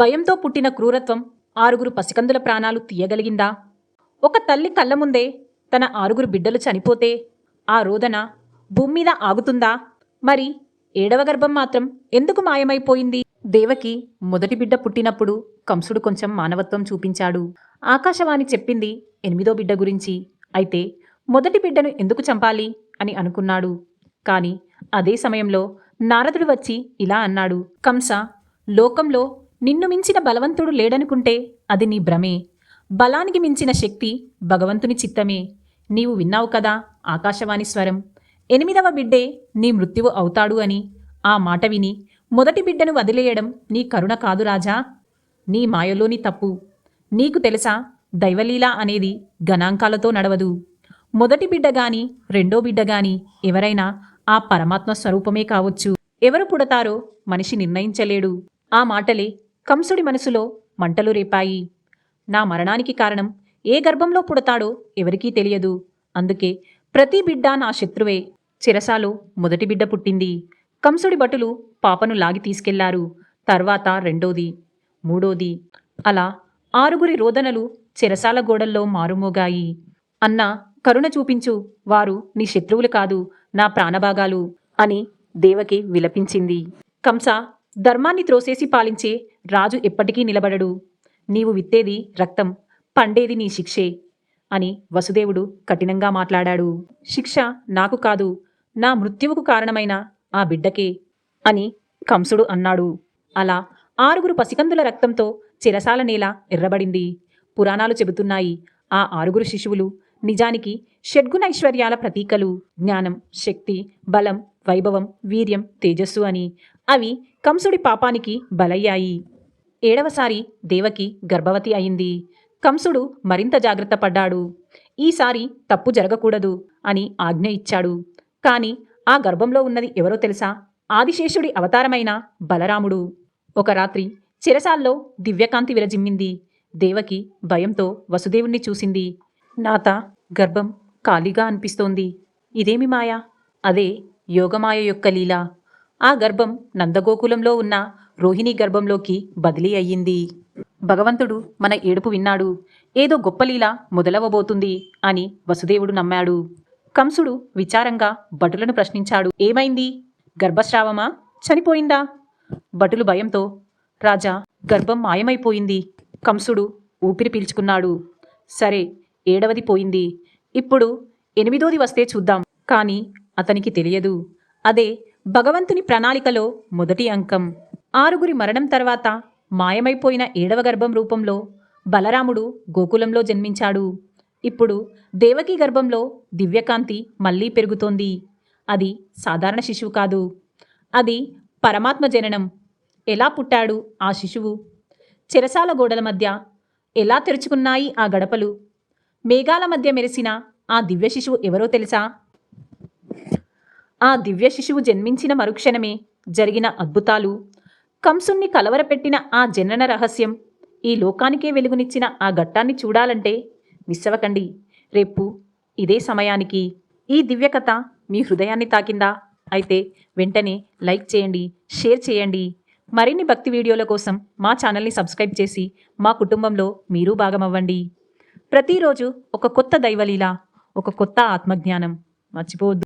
భయంతో పుట్టిన క్రూరత్వం ఆరుగురు పసికందుల ప్రాణాలు తీయగలిగిందా? ఒక తల్లి కళ్ళ ముందే తన ఆరుగురు బిడ్డలు చనిపోతే ఆ రోదన భూమి మీద ఆగుతుందా? మరి ఏడవ గర్భం మాత్రం ఎందుకు మాయమైపోయింది? దేవకి మొదటి బిడ్డ పుట్టినప్పుడు కంసుడు కొంచెం మానవత్వం చూపించాడు. ఆకాశవాణి చెప్పింది ఎనిమిదో బిడ్డ గురించి. అయితే మొదటి బిడ్డను ఎందుకు చంపాలి అని అనుకున్నాడు. కాని అదే సమయంలో నారదుడు వచ్చి ఇలా అన్నాడు. కంస లోకంలో నిన్ను మించిన బలవంతుడు లేడనుకుంటే అది నీ భ్రమే. బలానికి మించిన శక్తి భగవంతుని చిత్తమే. నీవు విన్నావు కదా ఆకాశవాణి స్వరం. ఎనిమిదవ బిడ్డే నీ మృత్యువు అవుతాడు అని. ఆ మాట విని మొదటి బిడ్డను వదిలేయడం నీ కరుణ కాదు రాజా. నీ మాయలోని తప్పు. నీకు తెలుసా దైవలీల అనేది గణాంకాలతో నడవదు. మొదటి బిడ్డ గాని రెండో బిడ్డ గాని ఎవరైనా ఆ పరమాత్మ స్వరూపమే కావచ్చు. ఎవరు పుడతారో మనిషి నిర్ణయించలేడు. ఆ మాటలే కంసుడి మనసులో మంటలు రేపాయి. నా మరణానికి కారణం ఏ గర్భంలో పుడతాడో ఎవరికీ తెలియదు. అందుకే ప్రతి బిడ్డ నా శత్రువే. చిరసాలో మొదటి బిడ్డ పుట్టింది. కంసుడి భటులు పాపను లాగి తీసుకెళ్ళారు. తర్వాత రెండోది మూడోది. అలా ఆరుగురి రోదనలు చెరసాల గోడల్లో మారుమోగాయి. అన్నా కరుణ చూపించు. వారు నీ శత్రువులు కాదు నా ప్రాణభాగాలు అని దేవకి విలపించింది. కంస ధర్మాన్ని త్రోసేసి పాలించే రాజు ఎప్పటికీ నిలబడడు. నీవు విత్తేది రక్తం పండేది నీ శిక్షే అని వసుదేవుడు కఠినంగా మాట్లాడాడు. శిక్ష నాకు కాదు నా మృత్యువుకు కారణమైన ఆ బిడ్డకే అని కంసుడు అన్నాడు. అలా ఆరుగురు పసికందుల రక్తంతో చిరసాల నేల ఎర్రబడింది. పురాణాలు చెబుతున్నాయి ఆ ఆరుగురు శిశువులు నిజానికి షడ్గుణైశ్వర్యాల ప్రతీకలు. జ్ఞానం శక్తి బలం వైభవం వీర్యం తేజస్సు అని. అవి కంసుడి పాపానికి బలయ్యాయి. ఏడవసారి దేవకి గర్భవతి అయింది. కంసుడు మరింత జాగ్రత్త పడ్డాడు. ఈసారి తప్పు జరగకూడదు అని ఆజ్ఞ ఇచ్చాడు. కాని ఆ గర్భంలో ఉన్నది ఎవరో తెలుసా? ఆదిశేషుడి అవతారమైన బలరాముడు. ఒక రాత్రి చిరసాల్లో దివ్యకాంతి విరజిమ్మింది. దేవకి భయంతో వసుదేవుణ్ణి చూసింది. నాత గర్భం ఖాళీగా అనిపిస్తోంది. ఇదేమి మాయ? అదే యోగమాయ యొక్క లీల. ఆ గర్భం నందగోకులంలో ఉన్న రోహిణి గర్భంలోకి బదిలీ అయ్యింది. భగవంతుడు మన ఏడుపు విన్నాడు. ఏదో గొప్ప లీల మొదలవబోతుంది అని వసుదేవుడు నమ్మాడు. కంసుడు విచారంగా భటులను ప్రశ్నించాడు. ఏమైంది? గర్భస్రావమా? చనిపోయిందా? భటులు భయంతో రాజా గర్భం మాయమైపోయింది. కంసుడు ఊపిరి పీల్చుకున్నాడు. సరే ఏడవది పోయింది. ఇప్పుడు ఎనిమిదోది వస్తే చూద్దాం. కానీ అతనికి తెలియదు. అదే భగవంతుని ప్రణాళికలో మొదటి అంకం. ఆరుగురి మరణం తర్వాత మాయమైపోయిన ఏడవ గర్భం రూపంలో బలరాముడు గోకులంలో జన్మించాడు. ఇప్పుడు దేవకి గర్భంలో దివ్యకాంతి మళ్ళీ పెరుగుతోంది. అది సాధారణ శిశువు కాదు. అది పరమాత్మ జననం. ఎలా పుట్టాడు ఆ శిశువు? చెరసాల గోడల మధ్య ఎలా తెరుచుకున్నాయి ఆ గడపలు? మేఘాల మధ్య మెరిసిన ఆ దివ్య శిశువు ఎవరో తెలుసా? ఆ దివ్య శిశువు జన్మించిన మరుక్షణమే జరిగిన అద్భుతాలు. కంసుణ్ణి కలవరపెట్టిన ఆ జనన రహస్యం ఈ లోకానికే వెలుగునిచ్చిన ఆ ఘట్టాన్ని చూడాలంటే మిస్సవకండి రేపు ఇదే సమయానికి ఈ దివ్యకథ మీ హృదయాన్ని తాకిందా? అయితే వెంటనే లైక్ చేయండి షేర్ చేయండి. మరిన్ని భక్తి వీడియోల కోసం మా ఛానల్ని సబ్స్క్రైబ్ చేసి మా కుటుంబంలో మీరు భాగమవ్వండి. ప్రతిరోజు ఒక కొత్త దైవలీల ఒక కొత్త ఆత్మజ్ఞానం. మర్చిపోవద్దు.